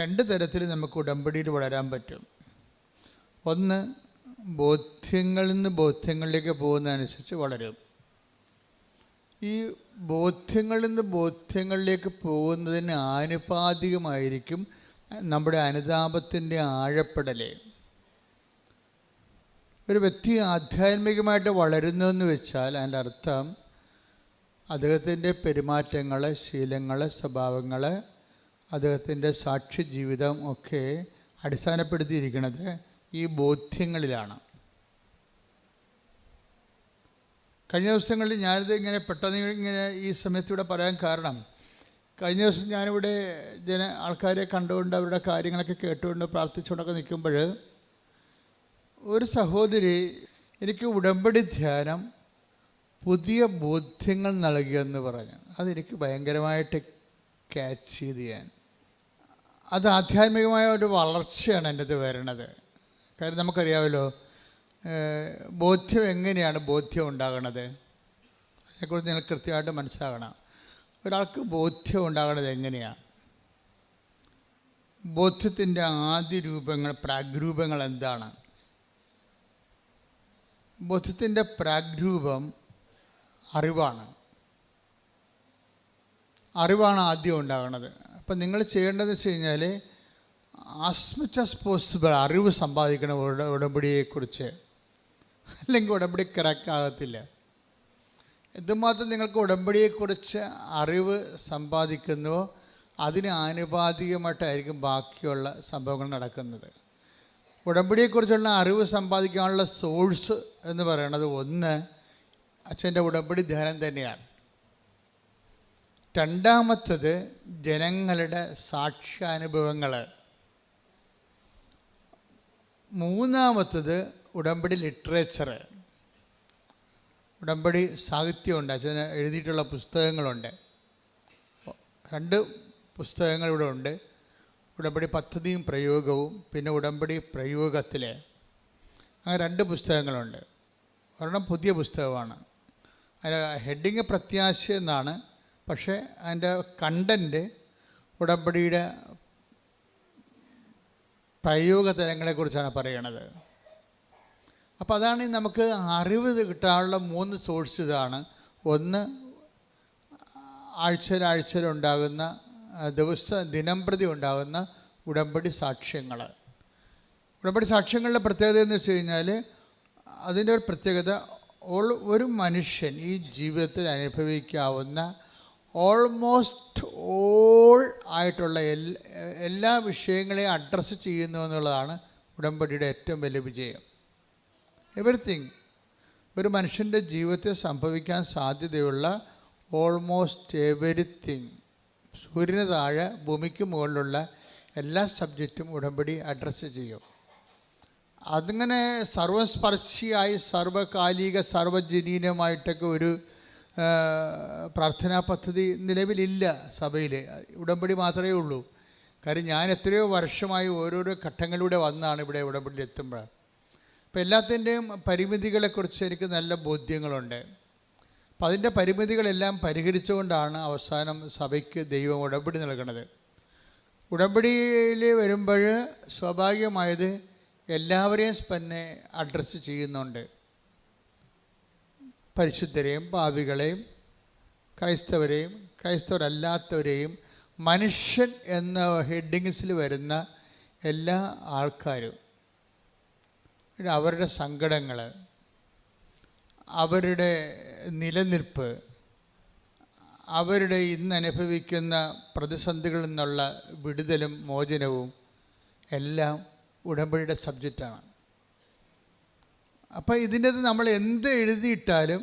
രണ്ട് തരത്തിൽ നമുക്ക് ഉടമ്പടിയിൽ വളരാൻ പറ്റും. ഒന്ന് ബോധ്യങ്ങളിൽ നിന്ന് ബോധ്യങ്ങളിലേക്ക് പോകുന്നതനുസരിച്ച് വളരും. ഈ ബോധ്യങ്ങളിൽ നിന്ന് ബോധ്യങ്ങളിലേക്ക് പോകുന്നതിന് ആനുപാതികമായിരിക്കും നമ്മുടെ അനുതാപത്തിന്റെ ആഴപ്പെടൽ ഒരു വ്യക്തി ആധ്യാത്മികമായിട്ട് വളരുന്നതെന്ന് വെച്ചാൽ അതിന്റെ അർത്ഥം അദ്ദേഹത്തിന്റെ പെരുമാറ്റങ്ങൾ ശീലങ്ങൾ സ്വഭാവങ്ങൾ അദ്ദേഹത്തിന്റെ സാക്ഷി ജീവിതം ഒക്കെ അടിസ്ഥാനപ്പെടുത്തിയിരിക്കുന്നത് ഈ ബോധ്യങ്ങളിലാണ്. കഴിഞ്ഞ ദിവസങ്ങളിൽ ഞാനിത് ഇങ്ങനെ പെട്ടെന്ന് ഇങ്ങനെ ഈ സമയത്ത് പറയാൻ കാരണം കഴിഞ്ഞ ദിവസം ഞാനിവിടെ ജന ആൾക്കാരെ കണ്ടുകൊണ്ട് അവരുടെ കാര്യങ്ങളൊക്കെ കേട്ടുകൊണ്ട് പ്രാർത്ഥിച്ചുകൊണ്ടൊക്കെ നിൽക്കുമ്പോൾ ഒരു സഹോദരി എനിക്ക് ഉടമ്പടി ധ്യാനം പുതിയ ബോധ്യങ്ങൾ നൽകിയെന്ന് പറഞ്ഞു. അതെനിക്ക് ഭയങ്കരമായിട്ട് ക്യാച്ച് ചെയ്ത് ഞാൻ. അത് ആധ്യാത്മികമായ ഒരു വളർച്ചയാണ് എന്റെ ഇത് വരണത്. കാര്യം നമുക്കറിയാമല്ലോ ബോധ്യം എങ്ങനെയാണ് ബോധ്യം ഉണ്ടാകണത്? അതിനെക്കുറിച്ച് നിങ്ങൾ കൃത്യമായിട്ട് മനസ്സിലാകണം. ഒരാൾക്ക് ബോധ്യം ഉണ്ടാകണത് എങ്ങനെയാണ് ബോധ്യത്തിന്റെ ആദ്യ രൂപങ്ങൾ പ്രാഗ്രൂപങ്ങൾ എന്താണ്? ബോധ്യത്തിന്റെ പ്രാഗ്രൂപം അറിവാണ്. അറിവാണ് ആദ്യം ഉണ്ടാകുന്നത് അപ്പം നിങ്ങൾ ചെയ്യേണ്ടതെന്ന് വെച്ച് കഴിഞ്ഞാൽ ആസ് മച്ച് ആസ് പോസിബിൾ അറിവ് സമ്പാദിക്കണം ഉട ഉടമ്പടിയെക്കുറിച്ച്. അല്ലെങ്കിൽ ഉടമ്പടി കറക്റ്റാകത്തില്ല എന്തുമാത്രം നിങ്ങൾക്ക് ഉടമ്പടിയെക്കുറിച്ച് അറിവ് സമ്പാദിക്കുന്നുവോ അതിന് ആനുപാതികമായിട്ടായിരിക്കും ബാക്കിയുള്ള സംഭവങ്ങൾ നടക്കുന്നത്. ഉടമ്പടിയെക്കുറിച്ചുള്ള അറിവ് സമ്പാദിക്കാനുള്ള സോഴ്സ് എന്ന് പറയുന്നത് ഒന്ന് അച്ഛന്റെ ഉടമ്പടി ധ്യാനം തന്നെയാണ്. രണ്ടാമത്തത് ജനങ്ങളുടെ സാക്ഷ്യാനുഭവങ്ങൾ. മൂന്നാമത്തത് ഉടമ്പടി ലിറ്ററേച്ചർ ഉടമ്പടി സാഹിത്യമുണ്ട് അച്ഛന് എഴുതിയിട്ടുള്ള പുസ്തകങ്ങളുണ്ട്. രണ്ട് പുസ്തകങ്ങൾ ഇവിടെ ഉണ്ട്. ഉടമ്പടി പദ്ധതിയും പ്രയോഗവും പിന്നെ ഉടമ്പടി പ്രയോഗത്തിൽ അങ്ങനെ രണ്ട് പുസ്തകങ്ങളുണ്ട്. ഒരെണ്ണം പുതിയ പുസ്തകമാണ്. അതിന് ഹെഡിങ് പ്രത്യാശ എന്നാണ് പക്ഷേ അതിന്റെ കണ്ടന്റ് ഉടമ്പടിയുടെ പ്രയോഗ തലങ്ങളെക്കുറിച്ചാണ് പറയണത്. അപ്പോൾ അതാണ് നമുക്ക് അറിവ് കിട്ടാനുള്ള മൂന്ന് സോഴ്സ് ഇതാണ്. ഒന്ന് ആഴ്ചയിലാഴ്ചയിലുണ്ടാകുന്ന ദിവസ ദിനം പ്രതി ഉണ്ടാകുന്ന ഉടമ്പടി സാക്ഷ്യങ്ങൾ. ഉടമ്പടി സാക്ഷ്യങ്ങളുടെ പ്രത്യേകത എന്ന് വെച്ച് കഴിഞ്ഞാൽ അതിന്റെ ഒരു പ്രത്യേകത ഒരു മനുഷ്യൻ ഈ ജീവിതത്തിൽ അനുഭവിക്കാവുന്ന ഓൾമോസ്റ്റ് ഓൾ ആയിട്ടുള്ള എല്ലാ വിഷയങ്ങളെയും അഡ്രസ്സ് ചെയ്യുന്നു എന്നുള്ളതാണ് ഉടമ്പടിയുടെ ഏറ്റവും വലിയ വിജയം. എവറിത്തിങ് ഒരു മനുഷ്യന്റെ ജീവിതത്തിൽ സംഭവിക്കാൻ സാധ്യതയുള്ള ഓൾമോസ്റ്റ് എവരിത്തിങ് സൂര്യന് താഴെ ഭൂമിക്ക് മുകളിലുള്ള എല്ലാ സബ്ജക്റ്റും ഉടമ്പടി അഡ്രസ്സ് ചെയ്യും. അതിങ്ങനെ സർവസ്പർശിയായി സർവകാലിക സർവജനീനമായിട്ടൊക്കെ ഒരു പ്രാർത്ഥനാ പദ്ധതി നിലവിലില്ല സഭയിൽ ഉടമ്പടി മാത്രമേ ഉള്ളൂ. കാര്യം ഞാൻ എത്രയോ വർഷമായി ഓരോരോ ഘട്ടങ്ങളിലൂടെ വന്നാണ് ഇവിടെ ഉടമ്പടിയിൽ എത്തുമ്പോൾ അപ്പോൾ എല്ലാത്തിന്റെയും പരിമിതികളെക്കുറിച്ച് എനിക്ക് നല്ല ബോധ്യങ്ങളുണ്ട്. അപ്പം അതിന്റെ പരിമിതികളെല്ലാം പരിഹരിച്ചുകൊണ്ടാണ് അവസാനം സഭയ്ക്ക് ദൈവം ഉടമ്പടി നൽകണത്. ഉടമ്പടിയിൽ വരുമ്പോൾ സ്വാഭാവികമായത് എല്ലാവരെയും തന്നെ അഡ്രസ്സ് ചെയ്യുന്നുണ്ട്. പരിശുദ്ധരെയും പാപികളെയും ക്രൈസ്തവരെയും ക്രൈസ്തവരല്ലാത്തവരെയും മനുഷ്യൻ എന്ന ഹെഡിങ്സിൽ വരുന്ന എല്ലാ ആൾക്കാരും അവരുടെ സങ്കടങ്ങൾ അവരുടെ നിലനിൽപ്പ് അവരുടെ ഇന്ന് അനുഭവിക്കുന്ന പ്രതിസന്ധികളിൽ നിന്നുള്ള വിടുതലും മോചനവും എല്ലാം ഉടമ്പടിയുടെ സബ്ജക്റ്റാണ്. അപ്പോൾ ഇതിന്റെ നമ്മൾ എന്ത് എഴുതിയിട്ടാലും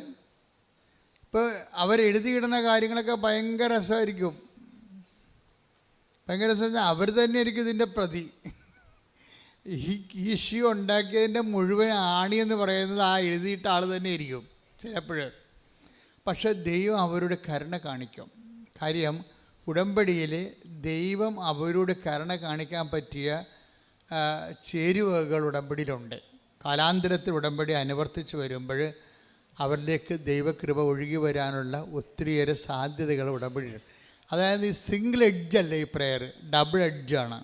ഇപ്പോൾ അവരെഴുതിയിടുന്ന കാര്യങ്ങളൊക്കെ ഭയങ്കര രസമായിരിക്കും. ഭയങ്കര രസം അവർ തന്നെയായിരിക്കും ഇതിന്റെ പ്രതി. ഈ ഇഷ്യൂ ഉണ്ടാക്കിയതിന്റെ മുഴുവൻ ആണി എന്ന് പറയുന്നത് ആ എഴുതിയിട്ട ആൾ തന്നെ ആയിരിക്കും ചിലപ്പോൾ പക്ഷെ ദൈവം അവരുടെ കരുണ കാണിക്കും. കാര്യം ഉടമ്പടിയിൽ ദൈവം അവരോട് കരുണ കാണിക്കാൻ പറ്റിയ ചേരുവകൾ ഉടമ്പടിയിലുണ്ട്. കാലാന്തരത്തിൽ ഉടമ്പടി അനുവർത്തിച്ച് വരുമ്പോൾ അവരിലേക്ക് ദൈവകൃപ ഒഴുകി വരാനുള്ള ഒത്തിരിയേറെ സാധ്യതകൾ ഉടമ്പടിയുണ്ട് അതായത് ഈ സിംഗിൾ അല്ല ഈ പ്രെയർ ഡബിൾ എഡ്ജാണ്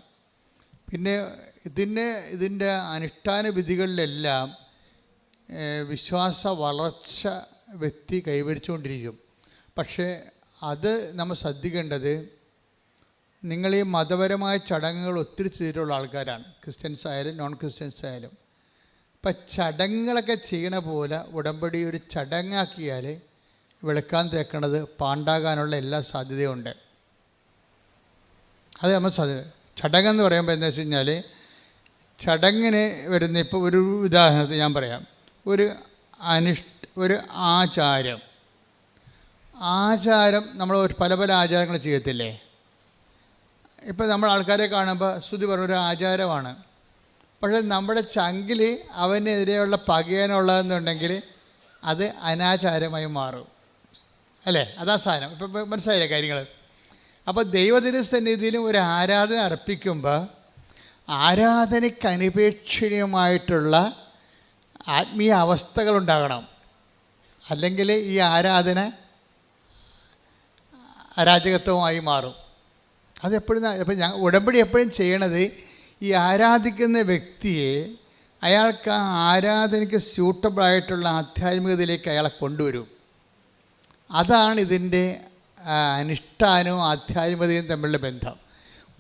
പിന്നെ ഇതിന് ഇതിന്റെ അനുഷ്ഠാന വിധികളിലെല്ലാം വിശ്വാസ വളർച്ച വ്യക്തി കൈവരിച്ചുകൊണ്ടിരിക്കും. പക്ഷേ അത് നമ്മൾ ശ്രദ്ധിക്കേണ്ടത് നിങ്ങൾ ഈ മതപരമായ ചടങ്ങുകൾ ഒത്തിരി ചെയ്തിട്ടുള്ള ആൾക്കാരാണ്. ക്രിസ്ത്യൻസ് ആയാലും നോൺ ക്രിസ്ത്യൻസ് ആയാലും അപ്പം ചടങ്ങുകളൊക്കെ ചെയ്യണ പോലെ ഉടമ്പടി ഒരു ചടങ്ങാക്കിയാൽ വെളുക്കാൻ തേക്കണത് പാണ്ടാകാനുള്ള എല്ലാ സാധ്യതയുണ്ട്. അത് നമ്മൾ സാധ്യത ചടങ്ങെന്ന് പറയുമ്പോൾ എന്താ വെച്ച് കഴിഞ്ഞാൽ ചടങ്ങിന് വരുന്ന ഇപ്പോൾ ഒരു ഉദാഹരണത്തിന് ഞാൻ പറയാം. ഒരു അനിഷ് ഒരു ആചാരം. ആചാരം നമ്മൾ പല പല ആചാരങ്ങൾ ചെയ്യത്തില്ലേ? ഇപ്പം നമ്മൾ ആൾക്കാരെ കാണുമ്പോൾ ശ്രുതി പറഞ്ഞ ഒരു ആചാരമാണ്. പക്ഷേ നമ്മുടെ ചങ്കിൽ അവനെതിരെയുള്ള പകയാനുള്ളതെന്നുണ്ടെങ്കിൽ അത് അനാചാരമായി മാറും. അല്ലേ? അതാ സാധനം ഇപ്പം മനസ്സിലായില്ലേ കാര്യങ്ങൾ അപ്പോൾ ദൈവത്തിന്റെ സന്നിധിയിലും ഒരു ആരാധന അർപ്പിക്കുമ്പോൾ ആരാധനയ്ക്ക് അനിപേക്ഷണീയമായിട്ടുള്ള ആത്മീയ അവസ്ഥകളുണ്ടാകണം അല്ലെങ്കിൽ ഈ ആരാധന അരാജകത്വമായി മാറും. അതെപ്പോഴും ഇപ്പം ഞാൻ ഉടമ്പടി എപ്പോഴും ചെയ്യണത് ഈ ആരാധിക്കുന്ന വ്യക്തിയെ അയാൾക്ക് ആ ആരാധനയ്ക്ക് സ്യൂട്ടബിളായിട്ടുള്ള ആധ്യാത്മികതയിലേക്ക് അയാളെ കൊണ്ടുവരും. അതാണ് ഇതിന്റെ അനുഷ്ഠാനവും ആധ്യാത്മികതയും തമ്മിലുള്ള ബന്ധം.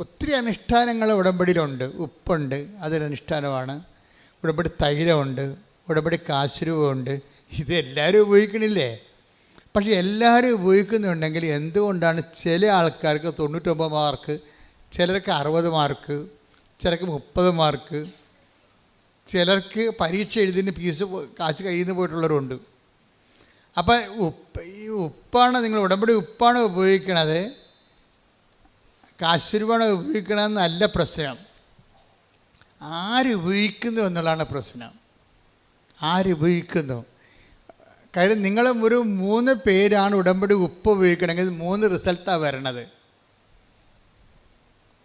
ഒത്തിരി അനുഷ്ഠാനങ്ങൾ ഉടമ്പടിയിലുണ്ട്. ഉപ്പുണ്ട് അതൊരു അനുഷ്ഠാനമാണ്. ഉടമ്പടി തൈലമുണ്ട് ഉടമ്പടി കാശുരൂപമുണ്ട്. ഇതെല്ലാവരും ഉപയോഗിക്കണില്ലേ? പക്ഷേ എല്ലാവരും ഉപയോഗിക്കുന്നുണ്ടെങ്കിൽ എന്തുകൊണ്ടാണ് ചില ആൾക്കാർക്ക് തൊണ്ണൂറ്റൊമ്പത് മാർക്ക് ചിലർക്ക് അറുപത് മാർക്ക് ചിലർക്ക് മുപ്പത് മാർക്ക്. ചിലർക്ക് പരീക്ഷ എഴുതിന് ഫീസ് കാശ് കയ്യിൽ നിന്ന് പോയിട്ടുള്ളവരുണ്ട്. അപ്പം ഉപ്പ് ഈ ഉപ്പാണ് നിങ്ങൾ ഉടമ്പടി ഉപ്പാണ് ഉപയോഗിക്കണത്? കാശുരൂപമാണ് ഉപയോഗിക്കണമെന്നല്ല പ്രശ്നം. ആരുപയോഗിക്കുന്നു എന്നുള്ളതാണ് പ്രശ്നം. ആരുപയോഗിക്കുന്നു കാര്യം നിങ്ങൾ ഒരു മൂന്ന് പേരാണ് ഉടമ്പടി ഉപ്പ് ഉപയോഗിക്കണമെങ്കിൽ മൂന്ന് റിസൾട്ടാണ് വരണത്.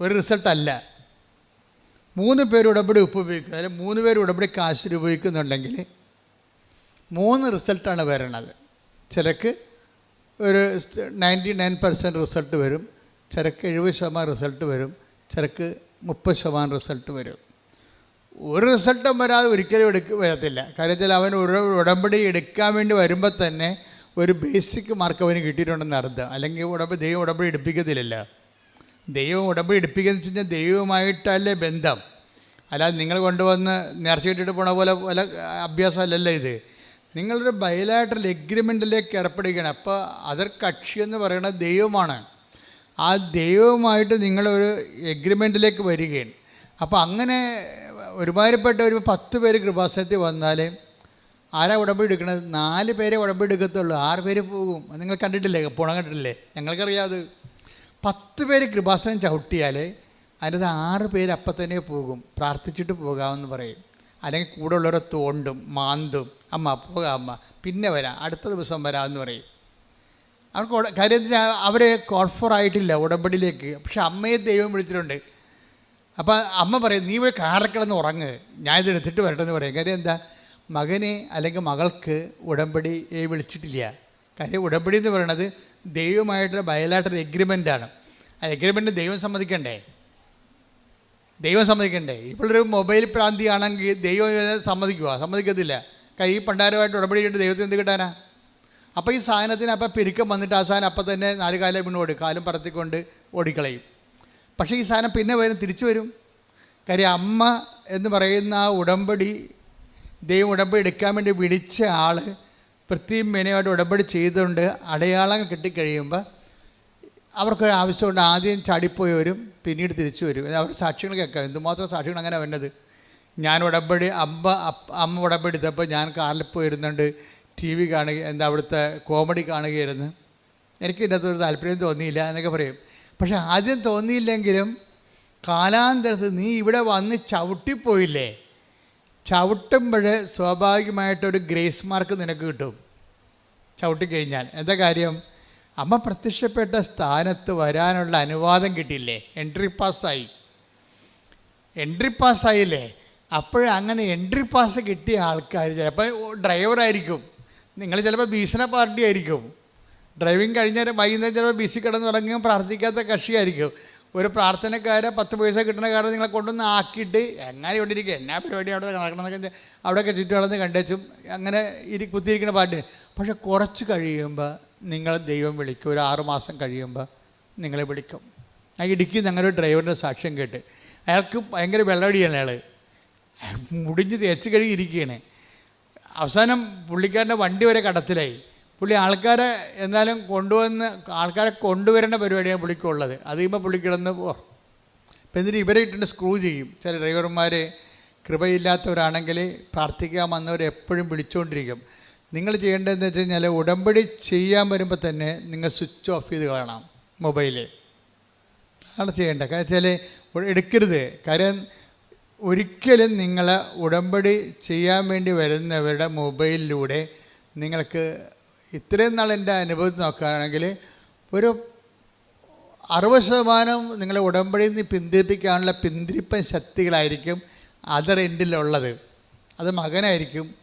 ഒരു റിസൾട്ടല്ല. മൂന്ന് പേര് ഉടമ്പടി ഉപ്പ് ഉപയോഗിക്കുന്നത് അല്ലെങ്കിൽ മൂന്ന് പേര് ഉടമ്പടി കാശ് ഉപയോഗിക്കുന്നുണ്ടെങ്കിൽ മൂന്ന് റിസൾട്ടാണ് വരണത്. ചിലക്ക് ഒരു നയന്റി നയൻ പെർസെന്റ് റിസൾട്ട് വരും. ചിലക്ക് എഴുപത് ശതമാനം റിസൾട്ട് വരും. ചിലക്ക് മുപ്പത് ശതമാനം റിസൾട്ട് വരും. ഒരു റിസൾട്ടും വരാതെ ഒരിക്കലും എടുക്ക വരത്തില്ല. കാര്യത്തിൽ അവൻ ഒരു ഉടമ്പടി എടുക്കാൻ വേണ്ടി വരുമ്പോൾ തന്നെ ഒരു ബേസിക് മാർക്ക് അവന് കിട്ടിയിട്ടുണ്ടെന്ന് അർത്ഥം. അല്ലെങ്കിൽ ഉടമ്പടി ദൈവം ഉടമ്പടി എടുപ്പിക്കത്തില്ലല്ലോ. ദൈവം ഉടമ്പടി എടുപ്പിക്കുന്നത് വെച്ച് കഴിഞ്ഞാൽ ദൈവമായിട്ടല്ലേ ബന്ധം. അല്ലാതെ നിങ്ങൾ കൊണ്ടുവന്ന് നേർച്ചയിട്ടിട്ട് പോണ പോലെ പോലെ അഭ്യാസമല്ലല്ലോ ഇത്. നിങ്ങളൊരു ബയലായിട്ടൽ എഗ്രിമെന്റിലേക്ക് ഏർപ്പെടുകയാണ്. അപ്പോൾ അതർ കക്ഷി എന്ന് പറയുന്നത് ദൈവമാണ്. ആ ദൈവവുമായിട്ട് നിങ്ങളൊരു എഗ്രിമെന്റിലേക്ക് വരികയാണ്. അപ്പോൾ അങ്ങനെ ഒരുമാതിരിപ്പെട്ട ഒരു പത്ത് പേര് കൃപാസനത്തിൽ വന്നാൽ ആരാ ഉടമ്പടി എടുക്കണത് നാല് പേരെ ഉടമ്പടി എടുക്കത്തുള്ളൂ ആറ് പേര് പോകും. നിങ്ങൾ കണ്ടിട്ടില്ലേ? പോണം കണ്ടിട്ടില്ലേ? ഞങ്ങൾക്കറിയാതെ പത്ത് പേര് കൃപാസനം ചവിട്ടിയാൽ അതിനകത്ത് ആറ് പേര് അപ്പം തന്നെ പോകും. പ്രാർത്ഥിച്ചിട്ട് പോകാമെന്ന് പറയും. അല്ലെങ്കിൽ കൂടെ ഉള്ളവരെ തോണ്ടും മാന്തും അമ്മ പോകാം അമ്മ. പിന്നെ വരാം. അടുത്ത ദിവസം വരാമെന്ന് പറയും. അവർക്ക് കാര്യം കാര്യത്തിൽ അവർ കോൺഫറായിട്ടില്ല ഉടമ്പടിയിലേക്ക്. പക്ഷെ അമ്മയെ ദൈവം വിളിച്ചിട്ടുണ്ട്. അപ്പോൾ അമ്മ പറയും നീ പോയി കാറക്കിടന്ന് ഉറങ്ങ്. ഞാനിത് എടുത്തിട്ട് വരട്ടെ എന്ന് പറയും. കാര്യം എന്താ? മകനെ അല്ലെങ്കിൽ മകൾക്ക് ഉടമ്പടി വിളിച്ചിട്ടില്ല. കാര്യം ഉടമ്പടി എന്ന് പറയുന്നത് ദൈവമായിട്ടുള്ള ബയലാട്ടർ എഗ്രിമെന്റാണ് ആ എഗ്രിമെന്റ് ദൈവം സമ്മതിക്കണ്ടേ? ദൈവം സമ്മതിക്കണ്ടേ? ഇപ്പോഴൊരു മൊബൈൽ പ്രാന്തിയാണെങ്കിൽ ദൈവം സമ്മതിക്കുക സമ്മതിക്കത്തില്ല. കൈ പണ്ടാരമായിട്ട് ഉടമ്പടി ചെയ്തിട്ട് ദൈവത്തിന് എന്ത് കിട്ടാനാ? അപ്പോൾ ഈ സാധനത്തിന് അപ്പം പെരുക്കം വന്നിട്ട് ആ സാധനം അപ്പം തന്നെ നാല് കാലം വീണ് ഓടി കാലും പറത്തിക്കൊണ്ട് ഓടിക്കളയും. പക്ഷേ ഈ സാധനം പിന്നെ വരും തിരിച്ചു വരും. കാര്യം അമ്മ എന്ന് പറയുന്ന ആ ഉടമ്പടി ദൈവം ഉടമ്പടി എടുക്കാൻ വേണ്ടി വിളിച്ച ആൾ വൃത്തിയും മേനയുമായിട്ട് ഉടമ്പടി ചെയ്തുകൊണ്ട് അടയാളം കിട്ടിക്കഴിയുമ്പോൾ അവർക്കൊരു ആവശ്യമുണ്ട് ആദ്യം ചാടിപ്പോയി വരും പിന്നീട് തിരിച്ചു വരും. അവർ സാക്ഷികൾ കേൾക്കാം. എന്തുമാത്രം സാക്ഷികൾ അങ്ങനെ വന്നത്? ഞാൻ ഉടമ്പടി അമ്മ അമ്മ ഉടമ്പടി എടുത്തപ്പോൾ ഞാൻ കാറിൽ പോയിരുന്നുണ്ട്. ടി വി കാണുക എന്താ അവിടുത്തെ കോമഡി കാണുകയായിരുന്നു. എനിക്ക് ഇതിന്റെ അകത്തൊരു താല്പര്യം തോന്നിയില്ല എന്നൊക്കെ പറയും. പക്ഷെ ആദ്യം തോന്നിയില്ലെങ്കിലും കാലാന്തരത്ത് നീ ഇവിടെ വന്ന് ചവിട്ടിപ്പോയില്ലേ? ചവിട്ടുമ്പോൾ സ്വാഭാവികമായിട്ടൊരു ഗ്രേസ് മാർക്ക് നിനക്ക് കിട്ടും. ചവിട്ടിക്കഴിഞ്ഞാൽ എന്താ കാര്യം? അമ്മ പ്രത്യക്ഷപ്പെട്ട സ്ഥാനത്ത് വരാനുള്ള അനുവാദം കിട്ടിയില്ലേ? എൻട്രി പാസ്സായി എൻട്രി പാസ്സായില്ലേ അപ്പോഴങ്ങനെ എൻട്രി പാസ് കിട്ടിയ ആൾക്കാർ ചിലപ്പോൾ ഡ്രൈവറായിരിക്കും നിങ്ങൾ ചിലപ്പോൾ ഭീഷണ പാർട്ടി ആയിരിക്കും. ഡ്രൈവിംഗ് കഴിഞ്ഞാൽ വൈകുന്നേരം ചിലപ്പോൾ ബിസി കിടന്ന് തുടങ്ങിയും പ്രാർത്ഥിക്കാത്ത കക്ഷിയായിരിക്കും. ഒരു പ്രാർത്ഥനക്കാരെ പത്ത് പൈസ കിട്ടുന്ന കാര്യം നിങ്ങളെ കൊണ്ടുവന്ന് ആക്കിയിട്ട് എങ്ങനെ ഇവിടെ എന്നാ പരിപാടി അവിടെ നടക്കണമെന്നൊക്കെ അവിടെയൊക്കെ നടന്ന് കണ്ടേച്ചും അങ്ങനെ ഇരി കുത്തിയിരിക്കുന്ന പാട്ട്. പക്ഷെ കുറച്ച് കഴിയുമ്പോൾ നിങ്ങൾ ദൈവം വിളിക്കും. ഒരു ആറുമാസം കഴിയുമ്പോൾ നിങ്ങളെ വിളിക്കും. ആ ഇടുക്കി ഞങ്ങളുടെ ഡ്രൈവറിന്റെ സാക്ഷ്യം കേട്ട്. അയാൾക്ക് ഭയങ്കര വെള്ളമടിയാണ് അയാൾ മുടിഞ്ഞ് തേച്ച് കഴുകി ഇരിക്കുകയാണ്. അവസാനം പുള്ളിക്കാരന്റെ വണ്ടി വരെ കടത്തിലായി. പുള്ളി ആൾക്കാരെ എന്നാലും കൊണ്ടുവന്ന് ആൾക്കാരെ കൊണ്ടുവരേണ്ട പരിപാടിയാണ് പുള്ളിക്കുള്ളത്. അത് കഴിയുമ്പോൾ പുള്ളി കിടന്ന് പോ. എന്നിട്ട് ഇവരെ ഇട്ടിട്ട് സ്ക്രൂ ചെയ്യും. ചില ഡ്രൈവർമാർ കൃപയില്ലാത്തവരാണെങ്കിൽ പ്രാർത്ഥിക്കാൻ വന്നവർ എപ്പോഴും വിളിച്ചുകൊണ്ടിരിക്കും നിങ്ങൾ ചെയ്യേണ്ടതെന്ന് വെച്ച് കഴിഞ്ഞാൽ ഉടമ്പടി ചെയ്യാൻ വരുമ്പോൾ തന്നെ നിങ്ങൾ സ്വിച്ച് ഓഫ് ചെയ്ത് കാണാം മൊബൈൽ. അതാണ് ചെയ്യേണ്ടത്. കാരണം വെച്ചാൽ എടുക്കരുത്. കാര്യം ഒരിക്കലും നിങ്ങൾ ഉടമ്പടി ചെയ്യാൻ വേണ്ടി വരുന്നവരുടെ മൊബൈലിലൂടെ നിങ്ങൾക്ക് ഇത്രയും നാൾ എന്റെ അനുഭവത്തിൽ നോക്കുകയാണെങ്കിൽ ഒരു അറുപത് ശതമാനം നിങ്ങളെ ഉടമ്പടിയിൽ നിന്ന് പിന്തിരിപ്പിക്കാനുള്ള പിന്തിരിപ്പൻ ശക്തികളായിരിക്കും അതർ എൻഡിലുള്ളത് അത് മകനായിരിക്കും.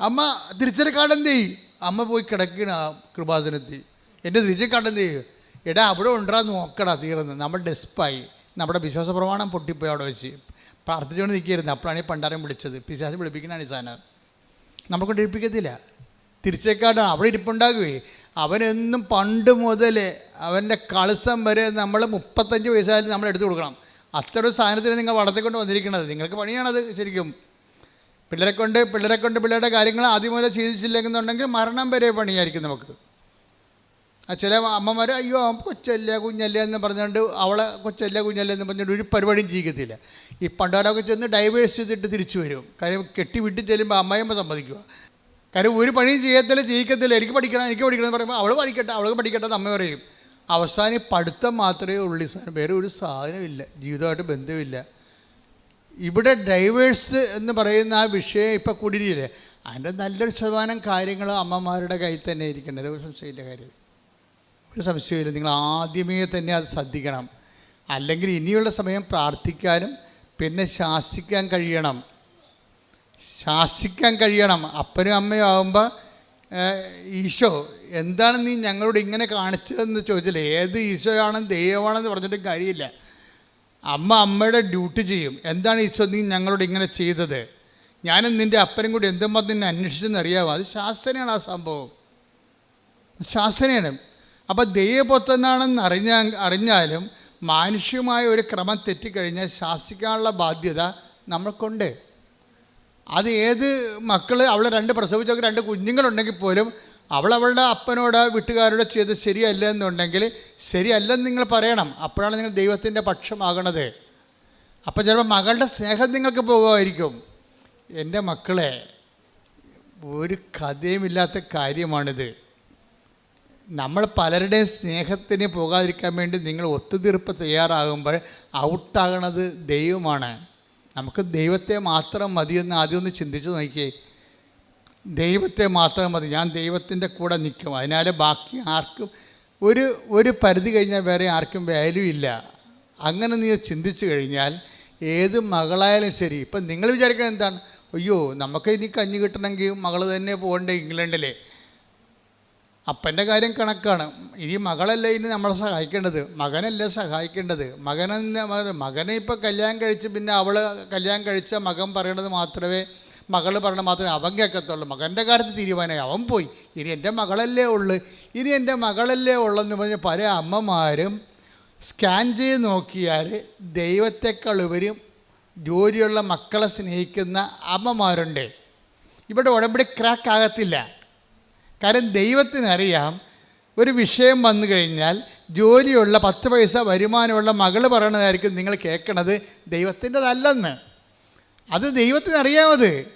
അമ്മ തിരിച്ചറി കാർഡ് ചെയ്യും? അമ്മ പോയി കിടക്കണ കൃപാസനത്തി കൃപാസനത്തിൽ. എന്റെ എന്ത് ചെയ്യും? എടാ അവിടെ ഉണ്ടാ നോക്കടാ തീർന്ന്. നമ്മൾ ഡെസ്പായി നമ്മുടെ വിശ്വാസ പ്രമാണം പൊട്ടിപ്പോയി അവിടെ വെച്ച്. പ്രാർത്ഥിച്ചുകൊണ്ട് നിൽക്കുകയായിരുന്നു. അപ്പോഴാണ് ഈ പണ്ടാരം വിളിച്ചത്. പിശാസ് വിളിപ്പിക്കുന്നതാണ് ഈ സാധനം. നമുക്ക് ഇരിപ്പിക്കത്തില്ല തിരിച്ചേക്കാട്ടാണ് അവിടെ ഇരിപ്പുണ്ടാകുകയെ അവനെന്നും പണ്ട് മുതൽ അവന്റെ കളിസം വരെ നമ്മൾ മുപ്പത്തഞ്ച് വയസ്സായാലും നമ്മൾ എടുത്തു കൊടുക്കണം. അത്ര സാധനത്തിന് നിങ്ങൾ വളർത്തിക്കൊണ്ട് വന്നിരിക്കുന്നത്. നിങ്ങൾക്ക് പണിയാണത് ശരിക്കും. പിള്ളേരെ കൊണ്ട് പിള്ളേരെ കൊണ്ട് പിള്ളേരുടെ കാര്യങ്ങൾ ആദ്യം മുതൽ ചെയ്തിച്ചില്ലെന്നുണ്ടെങ്കിൽ മരണം വരെ പണിയായിരിക്കും നമുക്ക്. ചില അമ്മമാർ അയ്യോ കൊച്ചല്ല കുഞ്ഞല്ല എന്ന് പറഞ്ഞുകൊണ്ട് അവളെ കൊച്ചല്ല കുഞ്ഞല്ല എന്ന് പറഞ്ഞുകൊണ്ട് ഒരു പരിപാടിയും ജീവിക്കത്തില്ല. ഈ പണ്ടാരൊക്കെ ചെന്ന് ഡൈവേഴ്സ് ചെയ്തിട്ട് തിരിച്ചു വരും. കാര്യം കെട്ടി വിട്ട് ചെല്ലുമ്പോൾ അമ്മയമ്മ സമ്മതിക്കുക കാര്യം ഒരു പണിയും ചെയ്യത്തില്ല ചെയ്യിക്കത്തില്ല എനിക്ക് പഠിക്കണം എനിക്ക് പഠിക്കണം എന്ന് പറയുമ്പോൾ അവൾ പഠിക്കട്ടെ അവൾക്ക് പഠിക്കട്ടെ എന്ന് അമ്മ പറയും. അവസാനം പഠിത്തം മാത്രമേ ഉള്ളൂ സാധനം വേറെ ഒരു സാധനമില്ല ജീവിതമായിട്ട് ബന്ധമില്ല. ഇവിടെ ഡ്രൈവേഴ്സ് എന്ന് പറയുന്ന ആ വിഷയം ഇപ്പോൾ കുടിരിയില്ലേ അതിന്റെ നല്ലൊരു ശതമാനം കാര്യങ്ങൾ അമ്മമാരുടെ കയ്യിൽ തന്നെ ഇരിക്കേണ്ടത് ഒരു സംശയമില്ല കാര്യം. ഒരു സംശയമില്ല നിങ്ങൾ ആദ്യമേ തന്നെ അത് ശ്രദ്ധിക്കണം. അല്ലെങ്കിൽ ഇനിയുള്ള സമയം പ്രാർത്ഥിക്കാനും പിന്നെ ശാസിക്കാൻ കഴിയണം. ശാസിക്കാൻ കഴിയണം. അപ്പനും അമ്മയും ആകുമ്പോൾ ഈശോ എന്താണ് നീ ഞങ്ങളോട് ഇങ്ങനെ കാണിച്ചതെന്ന് ചോദിച്ചാൽ ഏത് ഈശോയാണ് ദൈവമാണെന്ന് പറഞ്ഞിട്ട് കാര്യമില്ല. അമ്മ അമ്മയുടെ ഡ്യൂട്ടി ചെയ്യും. എന്താണ് ഈശോ നീ ഞങ്ങളോട് ഇങ്ങനെ ചെയ്തത്? ഞാനും നിന്റെ അപ്പനും കൂടി എന്തുമ്പോൾ നിന്നെ അന്വേഷിച്ചെന്ന് അറിയാമോ അത് ശാസനയാണ് ആ സംഭവം. ശാസനയാണ്. അപ്പോൾ ദൈവപുത്രനാണെന്ന് അറിഞ്ഞ അറിഞ്ഞാലും മാനുഷ്യമായ ഒരു ക്രമം തെറ്റിക്കഴിഞ്ഞാൽ ശാസിക്കാനുള്ള ബാധ്യത നമ്മൾക്കുണ്ട്. അത് ഏത് മക്കൾ അവളെ രണ്ട് പ്രസവിച്ചൊക്കെ രണ്ട് കുഞ്ഞുങ്ങളുണ്ടെങ്കിൽ പോലും അവൾ അവളുടെ അപ്പനോട് വീട്ടുകാരോട് ചെയ്ത് ശരിയല്ല എന്നുണ്ടെങ്കിൽ ശരിയല്ലെന്ന് നിങ്ങൾ പറയണം. അപ്പോഴാണ് നിങ്ങൾ ദൈവത്തിന്റെ പക്ഷമാകണത്. അപ്പോൾ ചിലപ്പോൾ മകളുടെ സ്നേഹം നിങ്ങൾക്ക് പോകുമായിരിക്കും. എന്റെ മക്കളെ ഒരു കഥയുമില്ലാത്ത കാര്യമാണിത്. നമ്മൾ പലരുടെയും സ്നേഹത്തിന് പോകാതിരിക്കാൻ വേണ്ടി നിങ്ങൾ ഒത്തുതീർപ്പ് തയ്യാറാകുമ്പോൾ ഔട്ടാകണത് ദൈവമാണ്. നമുക്ക് ദൈവത്തെ മാത്രം മതിയെന്ന് ആദ്യം ഒന്ന് ചിന്തിച്ച് നോക്കിയേ. ദൈവത്തെ മാത്രം മതി. ഞാൻ ദൈവത്തിന്റെ കൂടെ നിൽക്കും. അതിനാൽ ബാക്കി ആർക്കും ഒരു ഒരു പരിധി കഴിഞ്ഞാൽ വേറെ ആർക്കും വാല്യൂ ഇല്ല. അങ്ങനെ നീ ചിന്തിച്ചു കഴിഞ്ഞാൽ ഏത് മകളായാലും ശരി. ഇപ്പം നിങ്ങൾ വിചാരിക്കുന്നത് എന്താണ്? അയ്യോ നമുക്ക് ഇനി കഞ്ഞി കിട്ടണമെങ്കിൽ മകൾ തന്നെ പോകണ്ടേ ഇംഗ്ലണ്ടിലെ. അപ്പന്റെ കാര്യം കണക്കാണ്. ഇനി മകളല്ലേ ഇനി നമ്മളെ സഹായിക്കേണ്ടത്? മകനല്ലേ സഹായിക്കേണ്ടത്? മകനെന്ന് മകനെ ഇപ്പോൾ കല്യാണം കഴിച്ച് പിന്നെ അവൾ കല്യാണം കഴിച്ച മകൻ പറയണത് മാത്രമേ മകൾ പറയണത് മാത്രമേ അവൻ കേൾക്കത്തുള്ളൂ. മകന്റെ കാര്യത്തിൽ തീരുമാനമായി. അവൻ പോയി. ഇനി എന്റെ മകളല്ലേ ഉള്ളു. ഇനി എന്റെ മകളല്ലേ ഉള്ളെന്ന് പറഞ്ഞ് പല അമ്മമാരും സ്കാൻ ചെയ്ത് നോക്കിയാൽ ദൈവത്തെക്കാൾ ഉപരി ജോലിയുള്ള മക്കളെ സ്നേഹിക്കുന്ന അമ്മമാരുണ്ട്. ഇവിടെ ഉടമ്പടി ക്രാക്ക് ആകത്തില്ല. കാരണം ദൈവത്തിനറിയാം ഒരു വിഷയം വന്നു കഴിഞ്ഞാൽ ജോലിയുള്ള പത്ത് പൈസ വരുമാനമുള്ള മകൾ പറയണതായിരിക്കും നിങ്ങൾ കേൾക്കണത്. ദൈവത്തിന്റെതല്ലെന്ന്. അത് ദൈവത്തിനറിയാമത്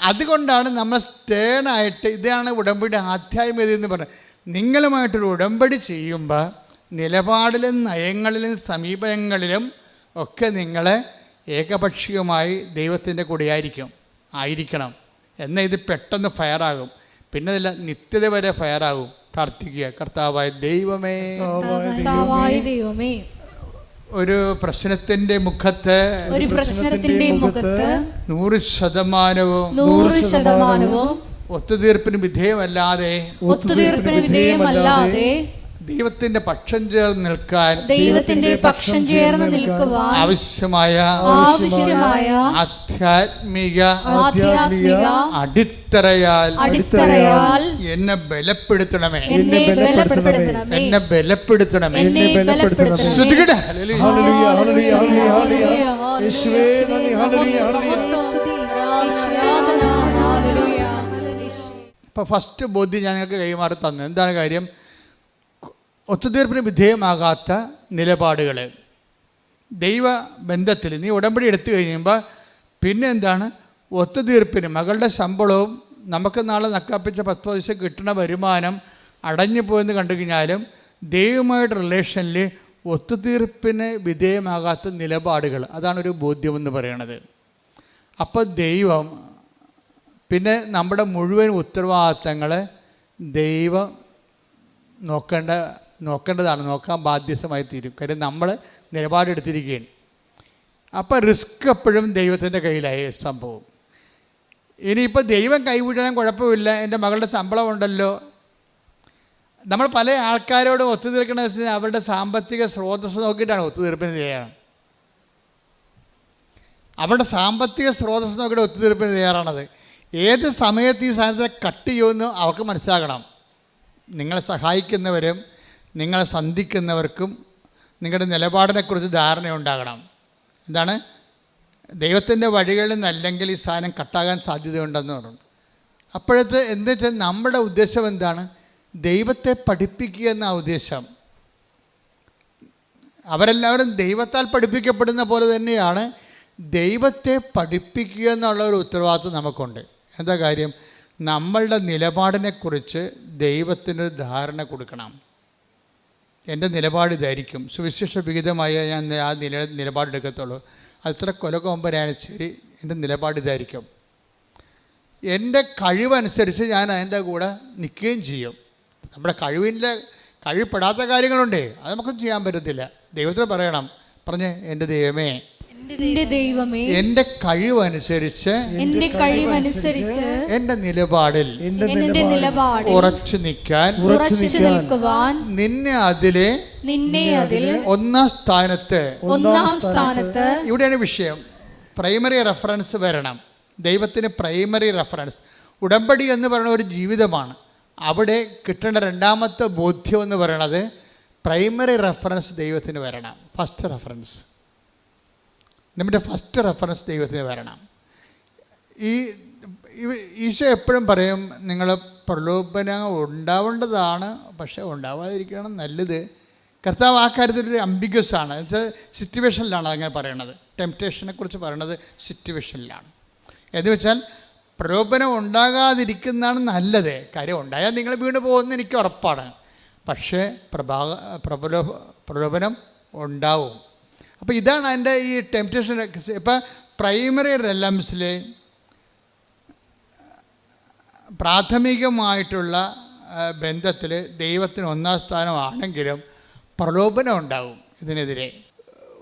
അതുകൊണ്ടാണ് നമ്മൾ സ്റ്റേണായിട്ട് ഇതാണ് ഉടമ്പടി ആധ്യാത്മികത എന്ന് പറയുന്നത് നിങ്ങളുമായിട്ടൊരു ഉടമ്പടി ചെയ്യുമ്പോൾ നിലപാടിലും നയങ്ങളിലും സമീപനങ്ങളിലും ഒക്കെ നിങ്ങൾ ഏകപക്ഷീയമായി ദൈവത്തിന്റെ കൂടെയായിരിക്കും ആയിരിക്കണം. എന്നാൽ ഇത് പെട്ടെന്ന് ഫയറാകും പിന്നെ അതല്ല നിത്യത വരെ ഫയറാകും. പ്രാർത്ഥിക്കുക. കർത്താവായ ദൈവമേ. ദൈവമേ. ഒരു പ്രശ്നത്തിന്റെ മുഖത്ത് ഒരു പ്രശ്നത്തിന്റെ മുഖത്ത് നൂറ് ശതമാനവും നൂറ് ശതമാനവും ഒത്തുതീർപ്പിന് വിധേയമല്ലാതെ ഒത്തുതീർപ്പിന് വിധേയമല്ലാതെ ദൈവത്തിന്റെ പക്ഷം ചേർന്ന് നിൽക്കാൻ ദൈവത്തിന്റെ പക്ഷം ചേർന്ന് നിൽക്കുവാൻ ആവശ്യമായ ആവശ്യമായ ആധ്യാത്മിക ആധ്യാത്മിക അടിത്തറയാൽ അടിത്തറയാൽ എന്നെ ബലപ്പെടുത്തണമേ. എന്നെ ബലപ്പെടുത്തണമേ. എന്നെ ബലപ്പെടുത്തണമേ. എന്നെ ബലപ്പെടുത്തണമേ. സ്തുതിക്കട്ടെ ഹല്ലേലൂയ. ഹല്ലേലൂയ, ഹല്ലേലൂയ, ഹല്ലേലൂയ, ഹല്ലേലൂയ. യേശുവേ, നന്ദി, ഹല്ലേലൂയ, ഹല്ലേലൂയ. ഇപ്പൊ ഫസ്റ്റ് ബോധ്യം ഞാൻ നിങ്ങൾക്ക് കൈമാറി തന്നു. എന്താണ് കാര്യം? ഒത്തുതീർപ്പിന് വിധേയമാകാത്ത നിലപാടുകൾ ദൈവ ബന്ധത്തിൽ നീ ഉടമ്പടി എടുത്തു കഴിയുമ്പോൾ പിന്നെ എന്താണ്? ഒത്തുതീർപ്പിന് മകളുടെ ശമ്പളവും നമുക്ക് നാളെ നക്കാപ്പിച്ച പത്ത് പൈസ കിട്ടുന്ന വരുമാനം അടഞ്ഞു പോയെന്ന് കണ്ടു കഴിഞ്ഞാലും ദൈവമായിട്ട് റിലേഷനിൽ ഒത്തുതീർപ്പിന് വിധേയമാകാത്ത നിലപാടുകൾ. അതാണ് ഒരു ബോധ്യമെന്ന് പറയണത്. അപ്പോൾ ദൈവം പിന്നെ നമ്മുടെ മുഴുവൻ ഉത്തരവാദിത്തങ്ങൾ ദൈവം നോക്കേണ്ട നോക്കേണ്ടതാണ് നോക്കാൻ ബാധ്യസ്ഥമായി തീരും. കാര്യം നമ്മൾ നിലപാടെടുത്തിരിക്കുകയാണ്. അപ്പം റിസ്ക് എപ്പോഴും ദൈവത്തിന്റെ കയ്യിലായി സംഭവം ഇനിയിപ്പോൾ ദൈവം കൈവിടാൻ കുഴപ്പമില്ല എന്റെ മകളുടെ ശമ്പളം ഉണ്ടല്ലോ. നമ്മൾ പല ആൾക്കാരോടും ഒത്തുതീർക്കണമെന്ന് വെച്ചാൽ അവരുടെ സാമ്പത്തിക സ്രോതസ് നോക്കിയിട്ടാണ് ഒത്തുതീർപ്പിന് ചെയ്യാറ് അവരുടെ സാമ്പത്തിക സ്രോതസ് നോക്കിയിട്ട് ഒത്തുതീർപ്പിന് തയ്യാറാണത്. ഏത് സമയത്ത് ഈ സാധനത്തെ കട്ട് ചെയ്യുമെന്ന് അവർക്ക് മനസ്സിലാക്കണം നിങ്ങളെ സഹായിക്കുന്നവരും നിങ്ങളെ സന്ധിക്കുന്നവർക്കും നിങ്ങളുടെ നിലപാടിനെക്കുറിച്ച് ധാരണ ഉണ്ടാകണം എന്താണ്? ദൈവത്തിന്റെ വഴികളിൽ നിന്നല്ലെങ്കിൽ ഈ സാധനം കട്ടാകാൻ സാധ്യതയുണ്ടെന്ന് പറഞ്ഞു. അപ്പോഴത്തെ വെച്ചാൽ നമ്മുടെ ഉദ്ദേശം എന്താണ്? ദൈവത്തെ പഠിപ്പിക്കുക എന്ന ഉദ്ദേശം. അവരെല്ലാവരും ദൈവത്താൽ പഠിപ്പിക്കപ്പെടുന്ന പോലെ തന്നെയാണ് ദൈവത്തെ പഠിപ്പിക്കുക എന്നുള്ള ഒരു ഉത്തരവാദിത്വം നമുക്കുണ്ട്. എന്താ കാര്യം? നമ്മളുടെ നിലപാടിനെക്കുറിച്ച് ദൈവത്തിനൊരു ധാരണ കൊടുക്കണം. എന്റെ നിലപാട് ഇതായിരിക്കും. സുവിശേഷ വിഹിതമായ ഞാൻ ആ നില നിലപാടെടുക്കത്തുള്ളൂ അത്ര കൊലകൊമ്പനായാലും ശരി എന്റെ നിലപാട് ഇതായിരിക്കും. എന്റെ കഴിവനുസരിച്ച് ഞാൻ അതിന്റെ കൂടെ നിൽക്കുകയും ചെയ്യും. നമ്മുടെ കഴിവിന്റെ കഴിവപ്പെടാത്ത കാര്യങ്ങളുണ്ട് അത് നമുക്കൊന്നും ചെയ്യാൻ പറ്റത്തില്ല. ദൈവത്തിന് പറയണം പറഞ്ഞേ എന്റെ ദൈവമേ. എന്റെ ദൈവമേ. എന്റെ കഴിവനുസരിച്ച് എന്റെ കഴിവനുസരിച്ച് എന്റെ നിലപാടിൽ എന്റെ നിലപാടിൽ ഉറച്ചു നിൽക്കാൻ ഉറച്ചു നിൽക്കുവാൻ നിന്നെ അതിലെ നിന്നെ അതിൽ ഒന്നാം സ്ഥാനത്ത് ഒന്നാം സ്ഥാനത്ത് ഇവിടെയാണ് വിഷയം. പ്രൈമറി റെഫറൻസ് വരണം. ദൈവത്തിന് പ്രൈമറി റെഫറൻസ് ഉടമ്പടി എന്ന് പറയുന്ന ഒരു ജീവിതമാണ്. അവിടെ കിട്ടേണ്ട രണ്ടാമത്തെ ബോധ്യം എന്ന് പറയുന്നത് പ്രൈമറി റെഫറൻസ് ദൈവത്തിന് വരണം. ഫസ്റ്റ് റെഫറൻസ് നമ്മുടെ ഫസ്റ്റ് റെഫറൻസ് ദൈവത്തിന് വരണം. ഈ ഈശോ എപ്പോഴും പറയും നിങ്ങൾ പ്രലോഭനം ഉണ്ടാവേണ്ടതാണ് പക്ഷേ ഉണ്ടാവാതിരിക്കണം നല്ലത്. കർത്താവ് ആ കാര്യത്തിൽ ഒരു അംബിഗ്യസ് ആണ്. എന്നുവെച്ചാൽ സിറ്റുവേഷനിലാണ് അങ്ങനെ പറയണത്. ടെംപ്റ്റേഷനെ കുറിച്ച് പറയണത് സിറ്റുവേഷനിലാണ് എന്ന് വെച്ചാൽ പ്രലോഭനം ഉണ്ടാകാതിരിക്കുന്നതാണ് നല്ലത്. കാര്യം ഉണ്ടായാൽ നിങ്ങൾ വീണ് പോകുമെന്ന് എനിക്ക് ഉറപ്പാണ്. പക്ഷേ പ്രഭാ പ്രബലോ പ്രലോഭനം ഉണ്ടാവും. അപ്പോൾ ഇതാണ് അതിന്റെ ഈ ടെംപ്റ്റേഷൻ ഇപ്പം പ്രൈമറി റെലംസിൽ പ്രാഥമികമായിട്ടുള്ള ബന്ധത്തിൽ ദൈവത്തിന് ഒന്നാം സ്ഥാനമാണെങ്കിലും പ്രലോഭനം ഉണ്ടാവും ഇതിനെതിരെ.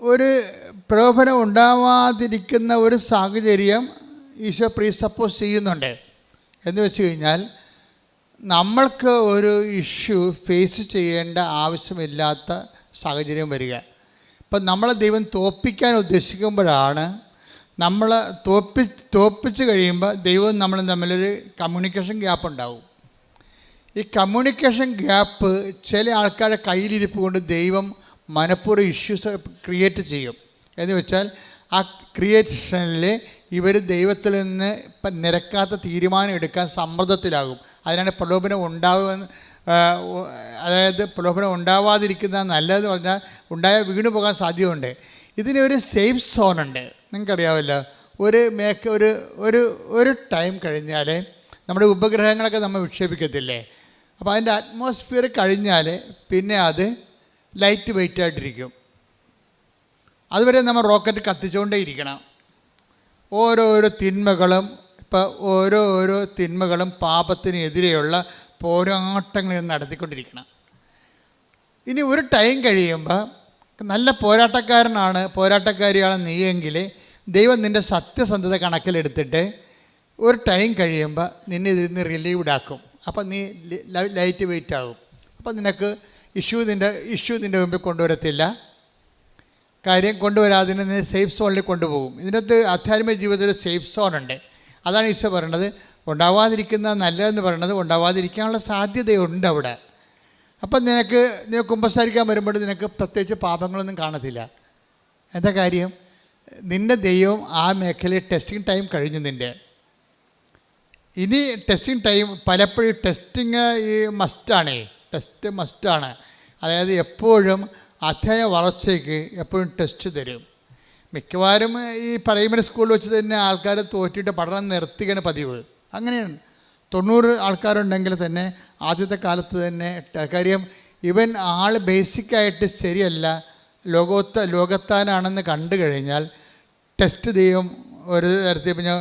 ഒരു പ്രലോഭനം ഉണ്ടാവാതിരിക്കുന്ന ഒരു സാഹചര്യം ഈശോ പ്രീസപ്പോസ് ചെയ്യുന്നുണ്ട്. എന്ന് വെച്ച് കഴിഞ്ഞാൽ നമ്മൾക്ക് ഒരു ഇഷ്യൂ ഫേസ് ചെയ്യേണ്ട ആവശ്യമില്ലാത്ത സാഹചര്യം വരിക. ഇപ്പം നമ്മളെ ദൈവം തോപ്പിക്കാൻ ഉദ്ദേശിക്കുമ്പോഴാണ് നമ്മൾ തോപ്പി തോൽപ്പിച്ച് കഴിയുമ്പോൾ ദൈവം നമ്മൾ തമ്മിലൊരു കമ്മ്യൂണിക്കേഷൻ ഗ്യാപ്പ് ഉണ്ടാവും. ഈ കമ്മ്യൂണിക്കേഷൻ ഗ്യാപ്പ് ചില ആൾക്കാരുടെ കയ്യിലിരിപ്പ് കൊണ്ട് ദൈവം മനഃപൂർവം ഇഷ്യൂസ് ക്രിയേറ്റ് ചെയ്യും. എന്ന് വെച്ചാൽ ആ ക്രിയേഷനിൽ ഇവർ ദൈവത്തിൽ നിന്ന് ഇപ്പം നിരക്കാത്ത തീരുമാനം എടുക്കാൻ സമ്മർദ്ദത്തിലാകും. അതിനാണ് പ്രലോഭനം ഉണ്ടാവുമെന്ന് അതായത് പ്രലോഭനം ഉണ്ടാവാതിരിക്കുന്ന നല്ലത് പറഞ്ഞാൽ ഉണ്ടായ വീണ് പോകാൻ സാധ്യതയുണ്ട്. ഇതിന് ഒരു സേഫ് സോൺ ഉണ്ട്. നിങ്ങൾക്കറിയാമല്ലോ ഒരു മേക്ക് ഒരു ഒരു ഒരു ടൈം കഴിഞ്ഞാൽ നമ്മുടെ ഉപഗ്രഹങ്ങളൊക്കെ നമ്മൾ വിക്ഷേപിക്കത്തില്ലേ? അപ്പോൾ അതിന്റെ അറ്റ്മോസ്ഫിയർ കഴിഞ്ഞാൽ പിന്നെ അത് ലൈറ്റ് വെയിറ്റ് ആയിട്ടിരിക്കും. അതുവരെ നമ്മൾ റോക്കറ്റ് കത്തിച്ചുകൊണ്ടേ ഇരിക്കണം. ഓരോരോ തിന്മകളും ഇപ്പോൾ ഓരോ ഓരോ തിന്മകളും പാപത്തിനെതിരെയുള്ള പോരാട്ടങ്ങൾ നടത്തിക്കൊണ്ടിരിക്കണം. ഇനി ഒരു ടൈം കഴിയുമ്പോൾ നല്ല പോരാട്ടക്കാരനാണ് പോരാട്ടക്കാരിയാണ് നീയെങ്കിൽ ദൈവം നിന്റെ സത്യസന്ധത കണക്കിലെടുത്തിട്ട് ഒരു ടൈം കഴിയുമ്പോൾ നിന്നെ ഇതിൽ നിന്ന് റിലീവ്ഡ് ആക്കും. അപ്പം നീ ലൈറ്റ് വെയിറ്റ് ആകും അപ്പം നിനക്ക് ഇഷ്യൂ നിന്റെ ഇഷ്യൂ നിന്റെ മുമ്പിൽ കൊണ്ടുവരത്തില്ല. കാര്യം കൊണ്ടുവരാതിന് നീ സേഫ് സോണിൽ കൊണ്ടുപോകും. ഇതിനകത്ത് ആധ്യാത്മിക ജീവിതത്തിൽ ഒരു സേഫ് സോണുണ്ട് അതാണ് ഈശോ പറയണത് ഉണ്ടാവാതിരിക്കുന്ന നല്ലതെന്ന് പറയണത് ഉണ്ടാവാതിരിക്കാനുള്ള സാധ്യതയുണ്ട് അവിടെ. അപ്പം നിനക്ക് നീ കുമ്പസാരിക്കാൻ വരുമ്പോൾ നിനക്ക് പ്രത്യേകിച്ച് പാപങ്ങളൊന്നും കാണത്തില്ല. എന്താ കാര്യം? നിന്റെ ദൈവം ആ മേഖലയിൽ ടെസ്റ്റിംഗ് ടൈം കഴിഞ്ഞു നിന്റെ ഇനി ടെസ്റ്റിംഗ് ടൈം പലപ്പോഴും ടെസ്റ്റിങ് ഈ മസ്റ്റാണേ ടെസ്റ്റ് മസ്റ്റാണ് അതായത് എപ്പോഴും അധ്യായ വളർച്ചയ്ക്ക് എപ്പോഴും ടെസ്റ്റ് തരും. മിക്കവാറും ഈ പ്രൈമറി സ്കൂളിൽ വെച്ച് തന്നെ ആൾക്കാർ തോറ്റിട്ട് പഠനം നിർത്തുകയാണ് പതിവ്. അങ്ങനെയാണ്. തൊണ്ണൂറ് ആൾക്കാരുണ്ടെങ്കിൽ തന്നെ ആദ്യത്തെ കാലത്ത് തന്നെ കാര്യം ഇവൻ ആൾ ബേസിക്കായിട്ട് ശരിയല്ല. ലോകോത്ത ലോകത്താനാണെന്ന് കണ്ടു കഴിഞ്ഞാൽ ടെസ്റ്റ് ചെയ്യും. ഒരു തരത്തിൽ പിന്നെ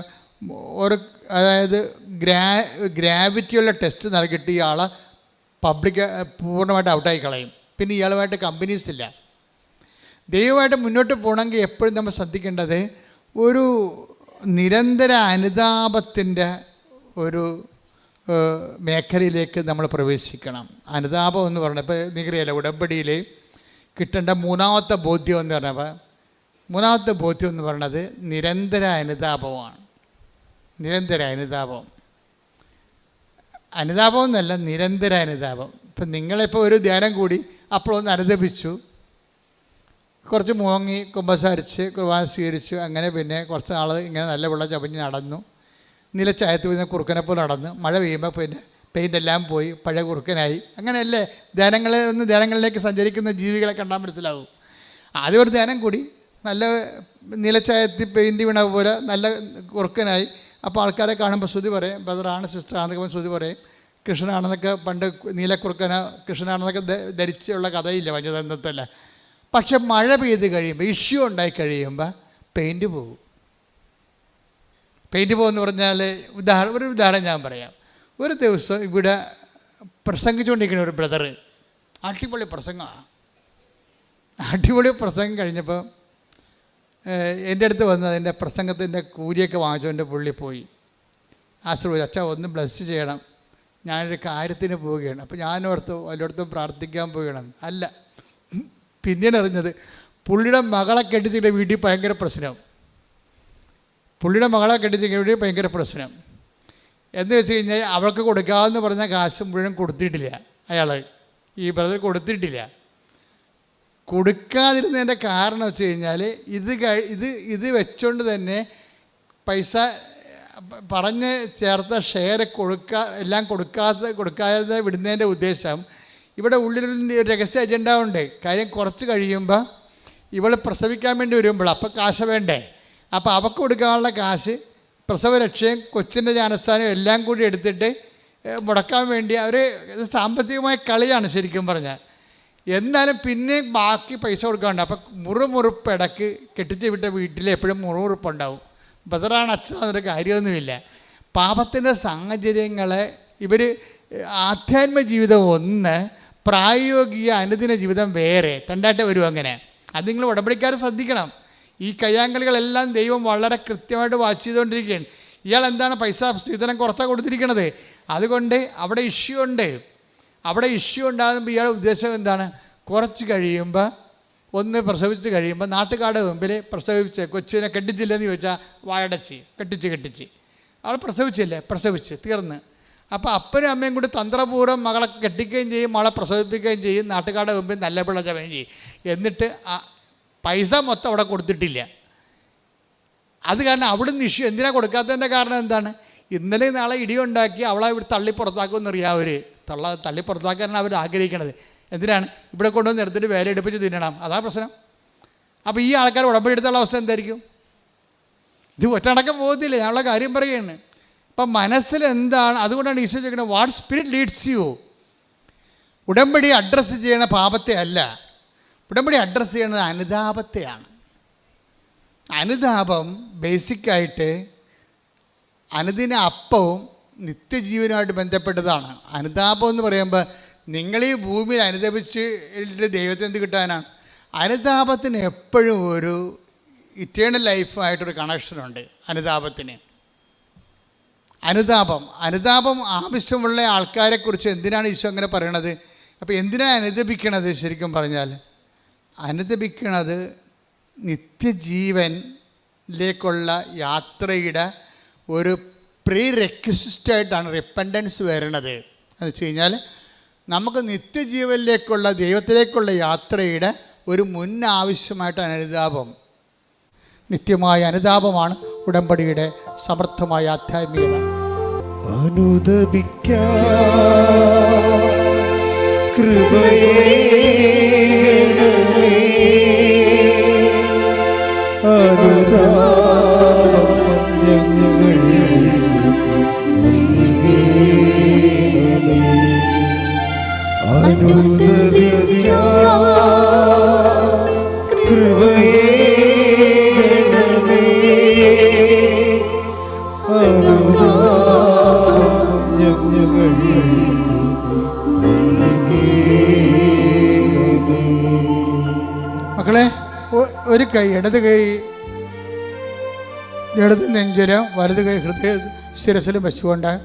ഒരു അതായത് ഗ്രാ ഗ്രാവിറ്റിയുള്ള ടെസ്റ്റ് നൽകിയിട്ട് ഇയാളെ പബ്ലിക് പൂർണമായിട്ട് ഔട്ടായി കളയും. പിന്നെ ഇയാളുമായിട്ട് കമ്പനീസ് ഇല്ല. ദൈവമായിട്ട് മുന്നോട്ട് പോകണമെങ്കിൽ എപ്പോഴും നമ്മൾ ശ്രദ്ധിക്കേണ്ടത് ഒരു നിരന്തര അനുതാപത്തിന്റെ ഒരു മേഖലയിലേക്ക് നമ്മൾ പ്രവേശിക്കണം. അനുതാപം എന്ന് പറഞ്ഞാൽ ഇപ്പോൾ നിങ്ങറിയല്ല ഉടമ്പടിയിൽ കിട്ടേണ്ട മൂന്നാമത്തെ ബോധ്യം എന്ന് പറഞ്ഞപ്പോൾ മൂന്നാമത്തെ ബോധ്യം എന്ന് പറയുന്നത് നിരന്തര അനുതാപമാണ്. നിരന്തര അനുതാപം. അനുതാപം എന്നല്ല നിരന്തര അനുതാപം. ഇപ്പം നിങ്ങളിപ്പോൾ ഒരു ധ്യാനം കൂടി അപ്പോഴൊന്ന് അനുദപിച്ചു. കുറച്ച് മുങ്ങി കുമ്പസാരിച്ച് കുർബാന സ്വീകരിച്ചു. അങ്ങനെ പിന്നെ കുറച്ച് നാൾ ഇങ്ങനെ നല്ല വെള്ളം ചവഞ്ഞ് നടന്നു. നിലച്ചായത്ത് വീഴുന്ന കുറുക്കനെ പോലെ നടന്നു മഴ പെയ്യുമ്പോൾ പിന്നെ പെയിന്റ് എല്ലാം പോയി പഴയ കുറുക്കനായി. അങ്ങനെയല്ലേ? ധ്യാനങ്ങളിൽ നിന്ന് ധ്യാനങ്ങളിലേക്ക് സഞ്ചരിക്കുന്ന ജീവികളെ കണ്ടാൽ മനസ്സിലാവും. ആദ്യം ഒരു ധ്യാനം കൂടി. നല്ല നിലച്ചായത്തിൽ പെയിന്റ് വീണ പോലെ നല്ല കുറുക്കനായി. അപ്പോൾ ആൾക്കാരെ കാണുമ്പോൾ ശ്രുതി പറയും ബ്രദറാണ് സിസ്റ്ററാണെന്നൊക്കെ ശ്രുതി പറയും. കൃഷ്ണനാണെന്നൊക്കെ പണ്ട് നീലക്കുറുക്കന കൃഷ്ണനാണെന്നൊക്കെ ധരിച്ചുള്ള കഥയില്ല പഞ്ചതന്ത്രത്തല്ല പക്ഷെ മഴ പെയ്ത് കഴിയുമ്പോൾ ഇഷ്യൂ ഉണ്ടായി കഴിയുമ്പോൾ പെയിന്റ് പോകും പെയിന്റ് പോകുമെന്ന് പറഞ്ഞാൽ ഉദാഹരണം ഒരു ഉദാഹരണം ഞാൻ പറയാം. ഒരു ദിവസം ഇവിടെ പ്രസംഗിച്ചുകൊണ്ടിരിക്കുന്ന ഒരു ബ്രദർ അടിപൊളി പ്രസംഗമാണ്. അടിപൊളി പ്രസംഗം കഴിഞ്ഞപ്പോൾ എന്റെ അടുത്ത് വന്ന് അതിന്റെ പ്രസംഗത്തിന്റെ കൂലിയൊക്കെ വാങ്ങിച്ചുകൊണ്ട് പുള്ളി പോയി. ആശ്രയിച്ചു അച്ഛാ ഒന്ന് ബ്ലസ് ചെയ്യണം. ഞാനൊരു കാര്യത്തിന് പോവുകയാണ്. അപ്പോൾ ഞാനോർത്ത് വല്ലയിടത്തും പ്രാർത്ഥിക്കാൻ പോവുകയാണ്. അല്ല പിന്നീട് അറിഞ്ഞത് പുള്ളിയുടെ മകളെ കെട്ടിച്ചിട്ട് വീട്ടിൽ ഭയങ്കര പ്രശ്നം പുള്ളിയുടെ മകളെ കെട്ടിച്ചെങ്കിൽ ഭയങ്കര പ്രശ്നം. എന്ന് വെച്ച് കഴിഞ്ഞാൽ അവൾക്ക് കൊടുക്കാമെന്ന് പറഞ്ഞ കാശ് മുഴുവൻ കൊടുത്തിട്ടില്ല അയാൾ ഈ ബ്രദർ കൊടുത്തിട്ടില്ല. കൊടുക്കാതിരുന്നതിന്റെ കാരണം വെച്ച് കഴിഞ്ഞാൽ ഇത് ഇത് ഇത് വെച്ചുകൊണ്ട് തന്നെ പൈസ പറഞ്ഞ് ചേർത്ത ഷെയർ കൊടുക്കാ എല്ലാം കൊടുക്കാതെ കൊടുക്കാതെ വിടുന്നതിന്റെ ഉദ്ദേശം ഇവിടെ ഉള്ളിൽ രഹസ്യ അജണ്ട ഉണ്ട്. കാര്യം കുറച്ച് കഴിയുമ്പോൾ ഇവൾ പ്രസവിക്കാൻ വേണ്ടി വരുമ്പോൾ അപ്പോൾ കാശ വേണ്ടേ? അപ്പോൾ അവൾക്ക് കൊടുക്കാനുള്ള കാശ് പ്രസവരക്ഷയും കൊച്ചിന്റെ ജാനസ്ഥാനവും എല്ലാം കൂടി എടുത്തിട്ട് മുടക്കാൻ വേണ്ടി അവർ സാമ്പത്തികമായ കളിയാണ് ശരിക്കും പറഞ്ഞാൽ. എന്നാലും പിന്നെ ബാക്കി പൈസ കൊടുക്കാണ്ട് അപ്പം മുറുമുറുപ്പ് ഇടയ്ക്ക് കെട്ടിച്ച് വിട്ട വീട്ടിൽ എപ്പോഴും മുറുമുറുപ്പുണ്ടാവും. ബദറാണ് അച്ഛൻ കാര്യമൊന്നുമില്ല. പാപത്തിന്റെ സാഹചര്യങ്ങളെ ഇവർ ആധ്യാത്മ ജീവിതം ഒന്ന് പ്രായോഗിക അനുദിന ജീവിതം വേറെ. രണ്ടായിട്ട് വരും അങ്ങനെ. അത് നിങ്ങൾ ഉടമ്പടിക്കാരെ ശ്രദ്ധിക്കണം. ഈ കയ്യാങ്കളികളെല്ലാം ദൈവം വളരെ കൃത്യമായിട്ട് വാച്ച് ചെയ്തുകൊണ്ടിരിക്കുകയാണ്. ഇയാൾ എന്താണ് പൈസ സ്ത്രീധനം കുറച്ചാണ് കൊടുത്തിരിക്കണത്? അതുകൊണ്ട് അവിടെ ഇഷ്യൂ ഉണ്ട്. അവിടെ ഇഷ്യൂ ഉണ്ടാകുമ്പോൾ ഇയാളുടെ ഉദ്ദേശം എന്താണ്? കുറച്ച് കഴിയുമ്പോൾ ഒന്ന് പ്രസവിച്ച് കഴിയുമ്പോൾ നാട്ടുകാരുടെ മുമ്പിൽ പ്രസവിച്ച് കൊച്ചിനെ കെട്ടിച്ചില്ലെന്ന് ചോദിച്ചാൽ വായടച്ച് കെട്ടിച്ച് കെട്ടിച്ച്. അവൾ പ്രസവിച്ചില്ലേ? പ്രസവിച്ച് തീർന്ന്. അപ്പോൾ അപ്പനും അമ്മയും കൂടി തന്ത്രപൂർവം മകളെ കെട്ടിക്കുകയും ചെയ്യും മകളെ പ്രസവിപ്പിക്കുകയും ചെയ്യും നാട്ടുകാരുടെ മുമ്പിൽ നല്ല പിള്ള ചെയ്യും. എന്നിട്ട് പൈസ മൊത്തം അവിടെ കൊടുത്തിട്ടില്ല. അത് കാരണം അവിടുന്ന് ഇഷ്യൂ എന്തിനാ കൊടുക്കാത്തതിന്റെ കാരണം എന്താണ്? ഇന്നലെ നാളെ ഇടിയുണ്ടാക്കി അവളെ ഇവിടെ തള്ളി പുറത്താക്കുമെന്ന് അറിയാം അവർ തള്ള തള്ളി പുറത്താക്കാനാണ് അവർ ആഗ്രഹിക്കണത്. എന്തിനാണ്? ഇവിടെ കൊണ്ടുവന്ന് എടുത്തിട്ട് വേല എടുപ്പിച്ച് തിന്നണം. അതാ പ്രശ്നം. അപ്പോൾ ഈ ആൾക്കാർ ഉടമ്പടി എടുത്തുള്ള അവസ്ഥ എന്തായിരിക്കും? ഇത് ഒറ്റടക്കം പോകത്തില്ല. ഞാനുള്ള കാര്യം പറയുകയാണ്. അപ്പം മനസ്സിൽ എന്താണ്? അതുകൊണ്ടാണ് ഈശോ ചോദിക്കുന്നത് വാട്ട് സ്പിരിറ്റ് ലീഡ്സ് യു ഉടമ്പടി അഡ്രസ്സ് ചെയ്യണ പാപത്തെ അല്ല. ഉടമ്പടി അഡ്രസ്സ് ചെയ്യുന്നത് അനുതാപത്തെയാണ്. അനുതാപം ബേസിക്കായിട്ട് അനുദിന അപ്പവും നിത്യജീവനുമായിട്ട് ബന്ധപ്പെട്ടതാണ്. അനുതാപം എന്ന് പറയുമ്പോൾ നിങ്ങൾ ഈ ഭൂമിയിൽ അനുദപിച്ച് ദൈവത്തെ എന്ത് കിട്ടാനാണ്? അനുതാപത്തിന് എപ്പോഴും ഒരു ഇറ്റേണൽ ലൈഫായിട്ടൊരു കണക്ഷനുണ്ട് അനുതാപത്തിന്. അനുതാപം. അനുതാപം ആവശ്യമുള്ള ആൾക്കാരെക്കുറിച്ച് എന്തിനാണ് ഈശോ അങ്ങനെ പറയണത്? അപ്പോൾ എന്തിനാണ് അനുദപിക്കണത് ശരിക്കും പറഞ്ഞാൽ അനുദപിക്കണത് നിത്യജീവനിലേക്കുള്ള യാത്രയുടെ ഒരു പ്രീ റെക്വസിസ്റ്റായിട്ടാണ് റിപ്പൻഡൻസ് വരുന്നത്. എന്ന് വെച്ച് കഴിഞ്ഞാൽ നമുക്ക് നിത്യജീവനിലേക്കുള്ള ദൈവത്തിലേക്കുള്ള യാത്രയുടെ ഒരു മുൻ ആവശ്യമായിട്ടാണ് അനുതാപം നിത്യമായ അനുതാപമാണ് ഉടമ്പടിയുടെ സമർത്ഥമായ ആധ്യാത്മികത. അനുദപിക്കാം കൃപയേ മക്കളെ ഒരു കൈ ഇടത് കൈ ഇടത് നെഞ്ചിന് വലത് കൈ ഹൃദയ ശിരസിലും വെച്ചുകൊണ്ട്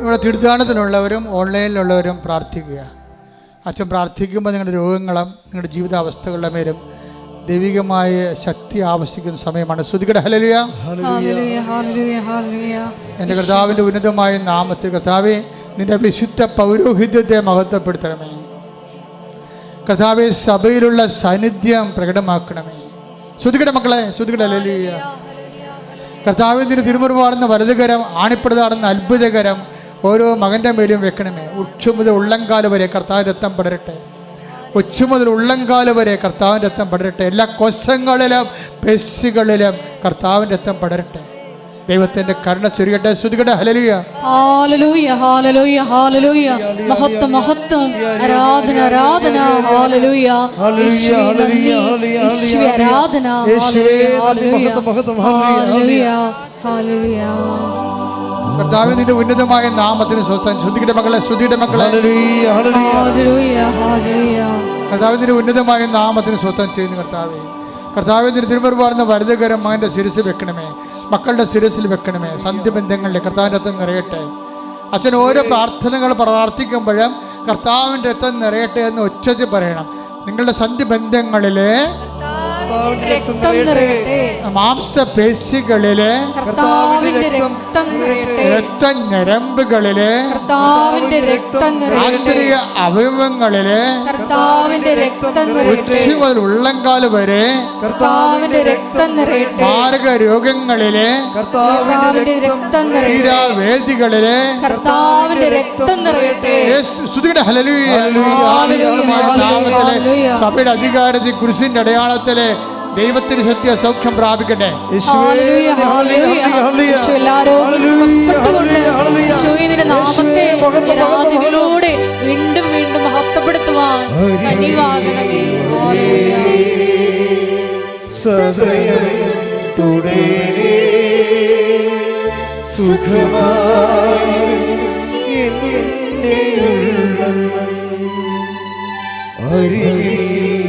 ഇവിടെ തീർത്ഥാടനത്തിലുള്ളവരും ഓൺലൈനിലുള്ളവരും പ്രാർത്ഥിക്കുക. അച്ഛൻ പ്രാർത്ഥിക്കുമ്പോൾ നിങ്ങളുടെ രോഗങ്ങളും നിങ്ങളുടെ ജീവിതാവസ്ഥകളുടെ മേലും ദൈവികമായ ശക്തി ആവശ്യിക്കുന്ന സമയമാണ്. ശ്രുതികട ഹലലിയ ഹല്ലേലൂയ. ഹല്ലേലൂയ. ഹല്ലേലൂയ. എന്റെ കർത്താവിന്റെ ഉന്നതമായ നാമത്തിൽ കർത്താവെ നിന്റെ വിശുദ്ധ പൗരോഹിത്യത്തെ മഹത്വപ്പെടുത്തണമേ. കർത്താവെ സഭയിലുള്ള സാന്നിധ്യം പ്രകടമാക്കണമേ. ശ്രുതികട മക്കളെ ശ്രുതികട ഹല്ലേലൂയ കർത്താവിൽ നിന്ന് തിരുമുറുപാടുന്ന വലതുകരം ആണിപ്പെടുതാടുന്ന അത്ഭുതകരം ഓരോ മകന്റെ മേലും വെക്കണമേ. ഉച്ച മുതൽ ഉള്ളംകാൽ വരെ കർത്താവിന്റെ രക്തം പടരട്ടെ. ഉച്ച മുതൽ ഉള്ളംകാൽ വരെ കർത്താവിന്റെ രക്തം പടരട്ടെ. എല്ലാ കൊശങ്ങളിലും പെശുകളിലും കർത്താവിന്റെ രക്തം പടരട്ടെ. ദൈവത്തിന്റെ കരുണ ചുരുകട്ടെ ശ്രുതികട്ടെ ഹലലൂയ ഹാലലൂയ ഹാലലൂയ ഹാലലൂയ. മഹത്വ മഹത്വം. ആരാധന ആരാധന ഹാലലൂയ. ആരാധന യേശുവേ ഹല്ലേലൂയ നന്ദി, മഹത്വം, മഹത്വം, ഹല്ലേലൂയ, ഹല്ലേലൂയ കർത്താവിൽ നിന്റെ ഉന്നതമായ നാമത്തിന് സ്വസ്ഥം. ശ്രുതിയുടെ മക്കളെ ശ്രുതിയുടെ മക്കളെ. ഹല്ലേലൂയ ഹല്ലേലൂയ ഹല്ലേലൂയ ഹല്ലേലൂയ ഉന്നതമായ നാമത്തിന് സ്വസ്ഥം ചെയ്യുന്ന കർത്താവെ നിന്റെ തിരുമറുപാടുന്ന വലുതുകരം മകന്റെ ശിരസ് വെക്കണമേ. മക്കളുടെ ശിരസിൽ വെക്കണമേ. സന്ധ്യബന്ധങ്ങളിലെ കർത്താവിന്റെ രക്തം നിറയട്ടെ. അച്ഛൻ ഓരോ പ്രാർത്ഥനകൾ പ്രാർത്ഥിക്കുമ്പോഴും കർത്താവിന്റെ രക്തം നിറയട്ടെ എന്ന് ഒച്ചത്തിൽ പറയണം. നിങ്ങളുടെ സന്ധിബന്ധങ്ങളിലെ രക്തം നിറയട്ടെ. മാംസപേശികളിലെ കർത്താവിന്റെ രക്തം നിറയട്ടെ. രക്തഞരമ്പുകളിലെ കർത്താവിന്റെ രക്തം ആന്തരിക അവയവങ്ങളിലെ കർത്താവിന്റെ രക്തം നിറയട്ടെ. ഉച്ച മുതൽ ഉള്ളംകാൽ വരെ കർത്താവിന്റെ രക്തം നിറയട്ടെ. മാരക രോഗങ്ങളിലെ കർത്താവിന്റെ രക്തം നിറയട്ടെ. തീരാവേദികളിലെ കർത്താവിന്റെ രക്തം നിറയട്ടെ. നാമത്തിലെ സഭയുടെ അധികാരത്തിൽ കുരിശിന്റെ അടയാളത്തിലെ ദൈവത്തിന് സത്യ സൗഖ്യം പ്രാപിക്കട്ടെ. നാമത്തെ വീണ്ടും വീണ്ടും മഹത്വപ്പെടുത്തുവാൻ. സദയം സുഖമായി അരികിൽ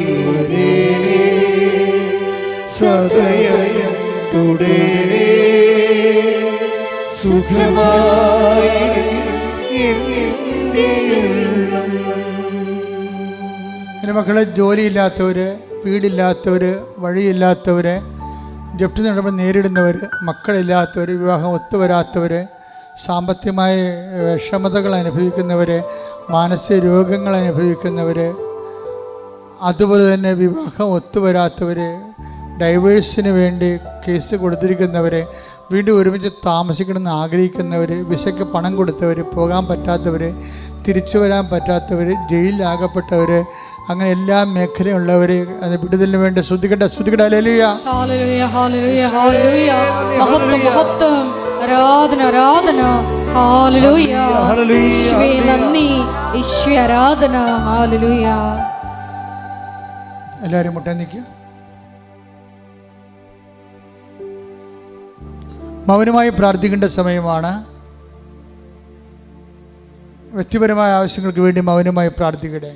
സദയം തുടരേ സുഖമായി എന്റെ മക്കളെ ജോലിയില്ലാത്തവർ വീടില്ലാത്തവർ വഴിയില്ലാത്തവർ ജപ്തി നടപടി നേരിടുന്നവർ മക്കളില്ലാത്തവർ വിവാഹം ഒത്തുവരാത്തവർ സാമ്പത്തികമായ വിഷമതകൾ അനുഭവിക്കുന്നവർ മാനസിക രോഗങ്ങൾ അനുഭവിക്കുന്നവർ അതുപോലെ തന്നെ വിവാഹം ഒത്തുവരാത്തവർ ഡൈവേഴ്സിന് വേണ്ടി കേസ് കൊടുത്തിരിക്കുന്നവരെ വീണ്ടും ഒരുമിച്ച് താമസിക്കണമെന്ന് ആഗ്രഹിക്കുന്നവർ വിസയ്ക്ക് പണം കൊടുത്തവർ പോകാൻ പറ്റാത്തവർ തിരിച്ചു വരാൻ പറ്റാത്തവർ ജയിലിലാകപ്പെട്ടവർ അങ്ങനെ എല്ലാ മേഖലയുള്ളവർ അത് വിടുതലിന് വേണ്ടി ശ്രദ്ധിക്കട്ടെ. ശ്രദ്ധിക്കട്ടെ. അലേലിയ ആരാധന ആരാധന. നന്ദി. എല്ലാവരും മുട്ടേ നിൽക്കുക. മൗനമായി പ്രാർത്ഥിക്കേണ്ട സമയമാണ്. വ്യക്തിപരമായ ആവശ്യങ്ങൾക്ക് വേണ്ടി മൗനമായി പ്രാർത്ഥിക്കട്ടെ.